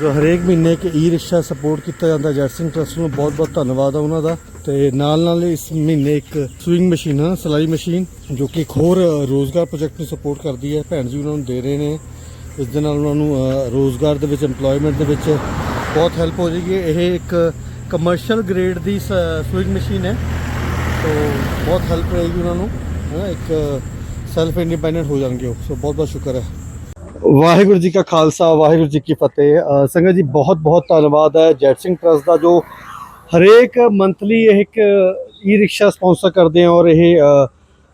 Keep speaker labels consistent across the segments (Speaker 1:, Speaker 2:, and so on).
Speaker 1: ਜੋ ਹਰੇਕ ਮਹੀਨੇ ਇੱਕ ਈ ਰਿਕਸ਼ਾ ਸਪੋਰਟ ਕੀਤਾ ਜਾਂਦਾ ਜੈਟ ਸਿੰਘ ਟਰਸਟ ਨੂੰ। ਬਹੁਤ ਬਹੁਤ ਧੰਨਵਾਦ ਆ ਉਹਨਾਂ ਦਾ। ਤੇ ਨਾਲ ਨਾਲ ਇਸ ਮਹੀਨੇ ਇੱਕ ਸਵਿੰਗ ਮਸ਼ੀਨ ਆ ਸਲਾਈ ਮਸ਼ੀਨ ਜੋ ਕਿ ਇੱਕ ਹੋਰ ਅ, ਰੋਜ਼ਗਾਰ ਪ੍ਰੋਜੈਕਟ ਨੂੰ ਸਪੋਰਟ ਕਰਦੀ ਹੈ। ਭੈਣ ਜੀ ਉਹਨਾਂ ਨੂੰ ਦੇ ਰਹੇ ਨੇ। ਇਸ ਦੇ ਨਾਲ ਉਹਨਾਂ ਨੂੰ ਅ, ਰੋਜ਼ਗਾਰ ਦੇ ਵਿੱਚ EMPLOYMENT ਦੇ ਵਿੱਚ ਬਹੁਤ ਹੈਲਪ ਹੋ ਜਾਏਗੀ। ਇਹ ਇੱਕ ਕਮਰਸ਼ੀਅਲ ਗ੍ਰੇਡ ਦੀ ਸਵਿੰਗ ਮਸ਼ੀਨ ਹੈ। ਸੋ ਬਹੁਤ ਹੈਲਪ ਰਹੇਗੀ ਉਹਨਾਂ ਨੂੰ ਹੈ। ਨਾ ਇੱਕ ਸੈਲਫ ਇੰਡੀਪੈਂਡੈਂਟ ਹੋ ਜਾਣਗੇ ਉਹ। ਸੋ ਬਹੁਤ ਬਹੁਤ ਸ਼ੁਕਰ ਹੈ। ਵਾਹਿਗੁਰੂ ਜੀ ਕਾ ਖਾਲਸਾ ਵਾਹਿਗੁਰੂ ਜੀ ਕੀ ਫਤਿਹ। ਸੰਗਤ ਜੀ ਬਹੁਤ ਬਹੁਤ ਧੰਨਵਾਦ ਹੈ ਜੈਟ ਸਿੰਘ ਟਰਸਟ ਦਾ ਜੋ ਹਰੇਕ ਮੰਥਲੀ ਇਹ ਇੱਕ ਈ ਰਿਕਸ਼ਾ ਸਪਾਂਸਰ ਕਰਦੇ ਆ ਔਰ ਇਹ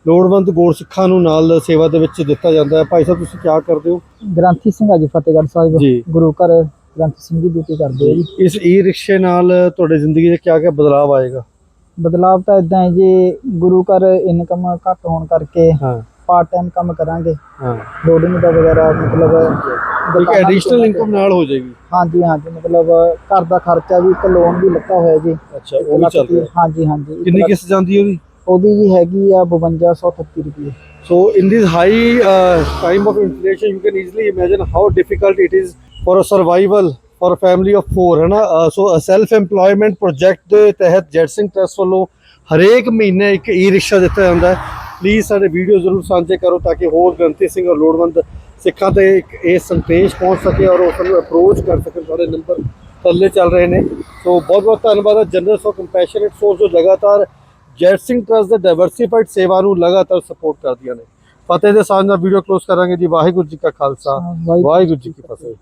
Speaker 1: ਲੋੜਵੰਦ ਗੁਰਸਿੱਖਾਂ ਨੂੰ ਨਾਲ ਸੇਵਾ ਦੇ ਵਿੱਚ ਦਿੱਤਾ ਜਾਂਦਾ ਹੈ। ਭਾਈ ਸਾਹਿਬ ਤੁਸੀਂ ਕੀ ਕਰਦੇ ਹੋ?
Speaker 2: ਗ੍ਰੰਥੀ ਸਿੰਘ ਜੀ ਫਤਿਹਗੜ੍ਹ ਸਾਹਿਬ। ਗੁਰੂ ਘਰ ਗ੍ਰੰਥੀ ਸਿੰਘ ਦੀ ਡਿਊਟੀ ਕਰਦੇ ਆ ਜੀ।
Speaker 1: ਇਸ ਈ ਰਿਕਸ਼ੇ ਨਾਲ ਤੁਹਾਡੀ ਜ਼ਿੰਦਗੀ 'ਚ ਕਿਆ ਕਿਆ ਬਦਲਾਅ ਆਏਗਾ?
Speaker 2: ਬਦਲਾਵ ਤਾਂ ਇਦਾਂ ਹੈ ਜੀ ਗੁਰੂ ਘਰ ਇਨਕਮ ਘੱਟ ਹੋਣ ਕਰਕੇ
Speaker 1: ਹਾਂ।
Speaker 2: ਪਾਰਟ ਟਾਈਮ ਕੰਮ ਕਰਾਂਗੇ।
Speaker 1: ਹਾਂ।
Speaker 2: ਲੋਡਿੰਗ ਦਾ ਵਗੈਰਾ ਮਤਲਬ
Speaker 1: ਇੱਕ
Speaker 2: ਦੁਕਾਨਾਂ
Speaker 1: ਐਡੀਸ਼ਨਲ ਇਨਕਮ ਨਾਲ ਹੋ ਜਾਏਗੀ।
Speaker 2: ਹਾਂਜੀ ਹਾਂਜੀ ਮਤਲਬ ਘਰ ਦਾ ਖਰਚਾ ਵੀ ਇੱਕ ਲੋਨ ਵੀ ਲੱਗਾ ਹੋਇਆ ਜੀ।
Speaker 1: ਅੱਛਾ ਉਹ ਵੀ ਚੱਲ ਰਿਹਾ।
Speaker 2: ਹਾਂਜੀ ਹਾਂਜੀ ਇੱਕ
Speaker 1: ਕਿੰਨੀ
Speaker 2: ਲੱਖ-
Speaker 1: ਕਿਸ਼ਤ ਜਾਂਦੀ ਉਹਦੀ?
Speaker 2: ਉਹਦੀ ਜੀ ਹੈਗੀ ਆ 5238 ਰੁਪਏ।
Speaker 1: So in this high uh, time of inflation, you can easily imagine how difficult it is for a survival for a family of four ਹੈ ਨਾ Uh, so a self employment project ਦੇ ਤਹਿਤ ਜੈਟ ਸਿੰਘ ਟਰਸਟ ਵੱਲੋਂ ਹਰੇਕ ਮਹੀਨੇ ਇੱਕ ਈ rickshaw ਦਿੱਤਾ ਜਾਂਦਾ ਹੈ। ਪਲੀਜ਼ ਸਾਡੇ ਵੀਡੀਓ ਜ਼ਰੂਰ ਸਾਂਝੇ ਕਰੋ ਤਾਂ ਕਿ ਹੋਰ ਗ੍ਰੰਥੀ ਸਿੰਘ ਔਰ ਲੋੜਵੰਦ ਸਿੱਖਾਂ ਤੇ ਇੱਕ ਇਹ ਸੰਦੇਸ਼ ਪਹੁੰਚ ਸਕੇ ਔਰ ਉਸ ਨੂੰ ਅਪਰੋਚ ਕਰ ਸਕਣ। ਸਾਡੇ ਨੰਬਰ ਥੱਲੇ ਚੱਲ ਰਹੇ ਨੇ। ਸੋ ਬਹੁਤ ਬਹੁਤ ਧੰਨਵਾਦ। ਹੈ ਜਨਰਸ ਔਰ ਕੰਪੈਸ਼ਨੇਟ ਸੋਰਸ ਜੋ ਲਗਾਤਾਰ ਜੈਟ ਸਿੰਘ ਟਰਸਟ ਦੇ ਡਾਈਵਰਸਿਫਾਈਡ ਸੇਵਾ ਨੂੰ ਲਗਾਤਾਰ ਸਪੋਰਟ ਕਰਦੀਆਂ ਨੇ। ਫਤਿਹ ਦੇ ਸਾਂਝ ਨਾਲ ਵੀਡੀਓ ਕਲੋਜ਼ ਕਰਾਂਗੇ ਜੀ। ਵਾਹਿਗੁਰੂ ਜੀ ਕਾ ਖਾਲਸਾ। ਵਾਹਿਗੁਰੂ ਜੀ ਕੀ ਫਤਿਹ।